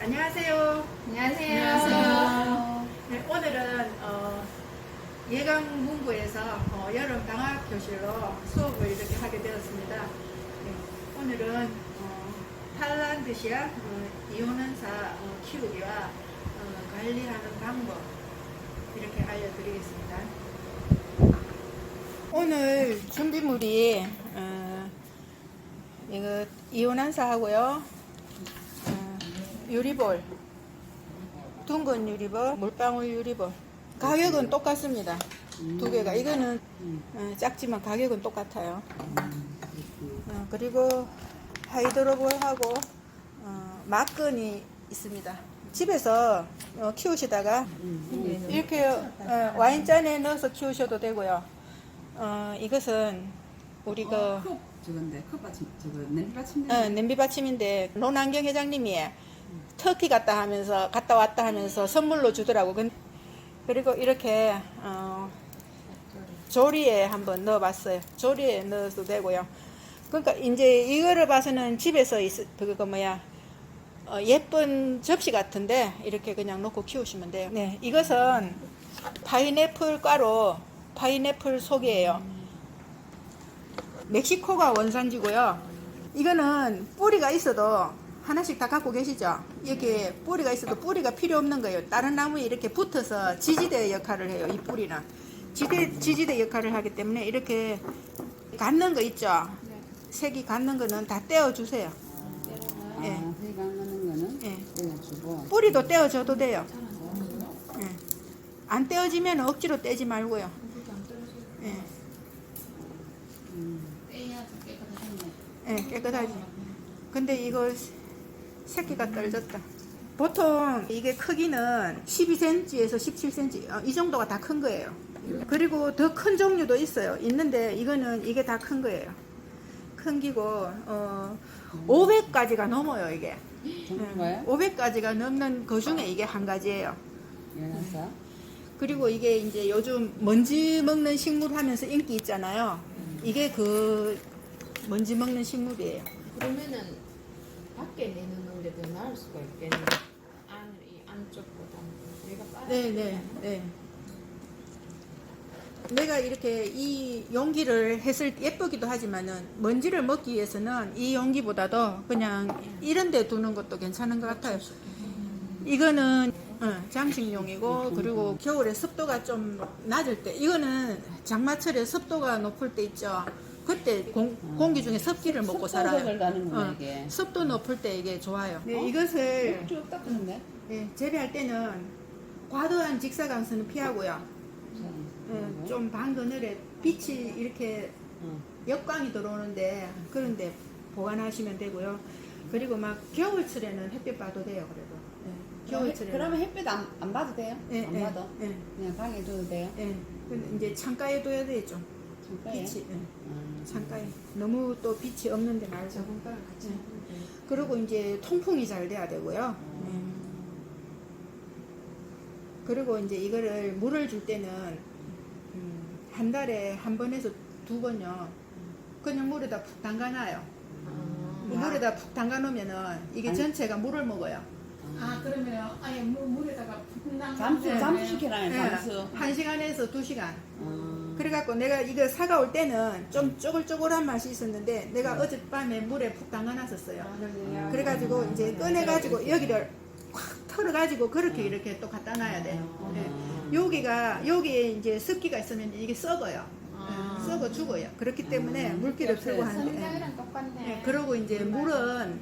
안녕하세요. 안녕하세요. 안녕하세요. 네, 오늘은 어, 예강문구에서 어, 여름 방학 교실로 수업을 이렇게 하게 되었습니다. 네, 오늘은 어, 팔란드시아 어, 이온원사 어, 키우기와 어, 관리하는 방법 이렇게 알려드리겠습니다. 오늘 준비물이 어, 이거 이온한사하고요. 어, 유리볼, 둥근 유리볼, 물방울 유리볼. 가격은 똑같습니다. 두 개가. 이거는 어, 작지만 가격은 똑같아요. 어, 그리고 하이드로볼하고 어, 막건이 있습니다. 집에서 어, 키우시다가 이렇게 어, 와인잔에 넣어서 키우셔도 되고요. 어, 이것은 우리가 컵 저건데 컵 받침 저거 냄비 받침대 어, 냄비 받침인데 노남경 회장님이 터키 갔다 하면서 갔다 왔다 하면서 선물로 주더라고. 근- 그리고 이렇게 어, 조리에 한번 넣어봤어요. 조리에 넣어도 되고요. 그러니까 이제 이거를 봐서는 집에서 있, 그거 뭐야 어, 예쁜 접시 같은데 이렇게 그냥 놓고 키우시면 돼요. 네, 이것은 파인애플 가루, 파인애플 속이에요. 멕시코가 원산지고요. 이거는 뿌리가 있어도 하나씩 다 갖고 계시죠? 이렇게 뿌리가 있어도 뿌리가 필요 없는 거예요. 다른 나무에 이렇게 붙어서 지지대 역할을 해요. 이 뿌리는. 지대, 지지대 역할을 하기 때문에 이렇게 갖는 거 있죠? 색이 갖는 거는 다 떼어 주세요. 아, 예. 회가 하는 거는 예. 떼어주고 뿌리도 떼어줘도 돼요. 예. 안 떼어지면 억지로 떼지 말고요. 예. 음. 예, 깨끗하지. 근데 이거 새끼가 떨어졌다. 보통 이게 크기는 12cm에서 17cm 어, 이 정도가 다 큰 거예요. 그리고 더 큰 종류도 있어요. 있는데 이거는 이게 다 큰 거예요. 큰 기고 어, 500가지가 넘어요 이게. 정말 500가지가 넘는 그 중에 이게 한 가지예요. 연하사 그리고 이게 이제 요즘 먼지 먹는 식물 하면서 인기 있잖아요. 이게 그 먼지 먹는 식물이에요. 그러면은 밖에 내놓는 게더 나을 수가 있겠네. 안, 이 안쪽보다. 얘가 빠르 네, 네, 네. 내가 이렇게 이 용기를 했을 때 예쁘기도 하지만은 먼지를 먹기 위해서는 이 용기보다도 그냥 이런 데 두는 것도 괜찮은 것 같아요. 이거는 어, 장식용이고 그리고 겨울에 습도가 좀 낮을 때 이거는 장마철에 습도가 높을 때 있죠. 그때 공, 공기 중에 습기를 먹고 살아요. 어, 이게 습도 높을 때 이게 좋아요. 네, 어? 이것을 쭉 닦는데 예, 재배할 때는 과도한 직사광선은 피하고요. 예, 좀 방그늘에 빛이 이렇게 어. 역광이 들어오는데 그런데 보관하시면 되고요. 그리고 막 겨울철에는 햇빛 봐도 돼요. 그래도 예, 겨울철에 그러면 햇빛 안, 안 봐도 돼요? 예, 안 예, 봐도 예, 그냥 방에 둬도 돼요? 예. 근데 이제 창가에 둬야 되죠. 빛이 예, 아, 창가에 너무 또 빛이 없는데 같이 네. 그리고 이제 통풍이 잘 돼야 되고요. 예. 그리고 이제 이거를 물을 줄 때는 음, 한 달에 한 번에서 두 번요. 그냥 물에다 푹 담가놔요. 이 아, 물에다 푹 담가놓으면은 이게 아니. 전체가 물을 먹어요. 아, 그러면 아예 물, 물에다가 푹 잠수 네. 잠수 시켜놔요 예, 잠수 한 시간에서 두 시간. 어. 그래갖고 내가 이거 사가 올 때는 좀 쪼글쪼글한 맛이 있었는데 내가 음. 어젯밤에 물에 푹 담가놨었어요. 아, 그래가지고 이제 꺼내가지고 여기를 확 털어가지고 그렇게 이렇게 또 갖다 놔야 돼요. 아. 네. 여기가 여기에 이제 습기가 있으면 이게 썩어요. 아. 네, 썩어 죽어요. 그렇기 때문에 아. 물기를 풀고 하는데. 똑같네. 네, 그러고 이제 물은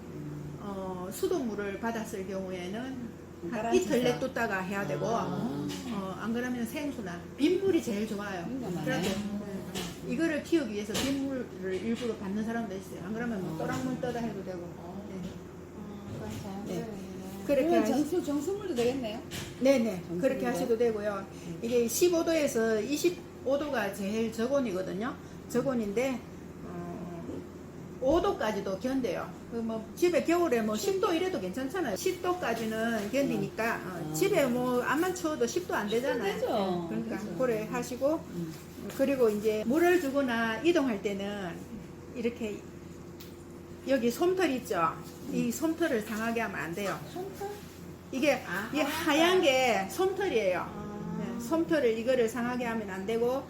어, 수돗물을 받았을 경우에는 한. 이틀 내 뒀다가 해야 되고 아. 어, 안 그러면 생수나 빈물이 제일 좋아요. 네, 이거를 키우기 위해서 빈물을 일부러 받는 사람도 있어요. 안 그러면 뭐 또랑물 떠다 해도 되고. 네. 아, 그건 자연스러워요. 그렇게 그러면 하시, 정수 정수물도 되겠네요 네네 정수리로? 그렇게 하셔도 되고요. 이게 15도에서 25도가 제일 저온이거든요. 저온인데 어, 5도까지도 견뎌요. 그 뭐 집에 겨울에 뭐 10도 이래도 괜찮잖아요. 10도까지는 견디니까 어, 아. 집에 뭐 안만 추워도 10도 안 되잖아요. 되죠. 그러니까 되죠. 그래 하시고 음. 그리고 이제 물을 주거나 이동할 때는 이렇게 여기 솜털 있죠? 이 솜털을 상하게 하면 안 돼요. 손톱? 이게 아. 이 하얀 게 솜털이에요. 아. 네, 솜털을 이거를 상하게 하면 안 되고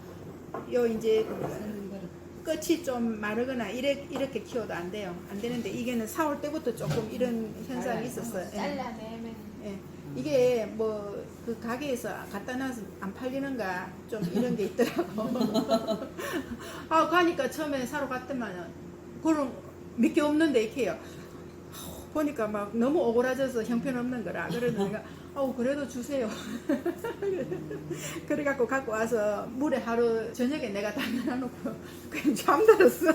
요 이제. 끝이 좀 마르거나 이래, 이렇게 키워도 안 돼요. 안 되는데 이게는 4월 때부터 조금 이런 현상이 있었어요. 예. 잘라내면 예. 이게 뭐 그 가게에서 갖다 놔서 안 팔리는가 좀 이런 게 있더라고. 아 가니까 처음에 사러 갔더만은 그런 몇 개 없는데 이렇게요. 보니까 막 너무 오그라져서 형편없는 거라. 그래서 내가 아우 그래도 주세요. 그래갖고 갖고 와서 물에 하루 저녁에 내가 담가 놓고 그냥 잠들었어.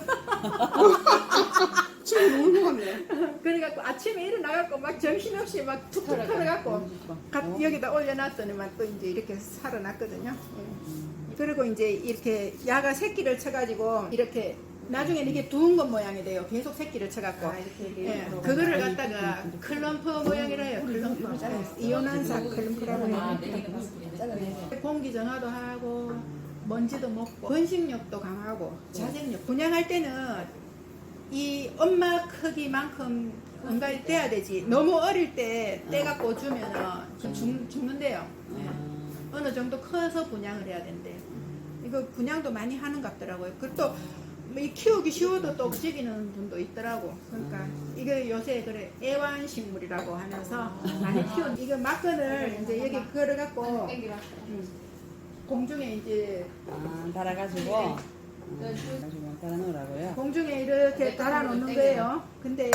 지금 울고 갔네. 그래갖고 아침에 일어나갖고 막 정신없이 막 툭툭 털어갖고 가- 여기다 올려놨더니만 또 이제 이렇게 살아났거든요. 예. 그리고 이제 이렇게 야가 새끼를 쳐가지고 이렇게 나중에는 이게 두은 것 모양이 돼요. 계속 새끼를 쳐갖고. 아, 이렇게 예, 그거를 갖다가 클럼프 모양이라 해요. 클럼프. 예, 이온한사 클럼프라고 해요. 잘라내세요. 공기 정화도 하고 먼지도 먹고 번식력도 강하고 자생력. 분양할 때는 이 엄마 크기만큼 응가이 돼야 되지. 너무 어릴 때 떼갖고 주면은 죽, 죽는데요. 예. 어느 정도 커서 분양을 해야 된대. 이거 분양도 많이 하는 것 같더라고요. 그리고 또 이 키우기 쉬워도 또 움직이는 분도 있더라고 그러니까 이게 요새 그래 애완식물이라고 하면서 많이 키운 이거 막건을 이제 여기 걸어갖고 땡기라 음, 공중에 이제 아, 달아가지고. 음, 가지고 달아놓으라고요. 공중에 이렇게 달아놓는 거예요. 근데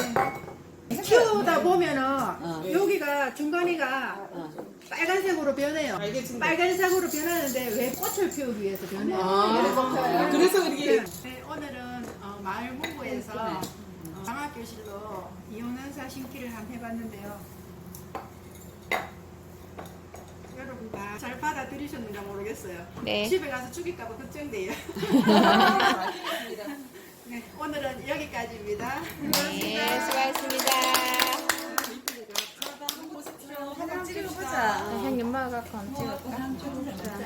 키우다 보면은 어. 여기가 중간이가 어. 빨간색으로 변해요. 빨간색으로 변하는데 왜 꽃을 피우기 위해서 변해요? 아, 그래서 그렇게. 네, 오늘은 어, 마을 문구에서 어, 장학교실로 이온한사 심기를 한번 해봤는데요. 여러분 다잘 받아들이셨는가 모르겠어요. 네. 집에 가서 죽일까봐 걱정돼요. 네, 오늘은 여기까지입니다. 네 수고하셨습니다 한번 찍어보자. 형님 엄마가 건 찍을까?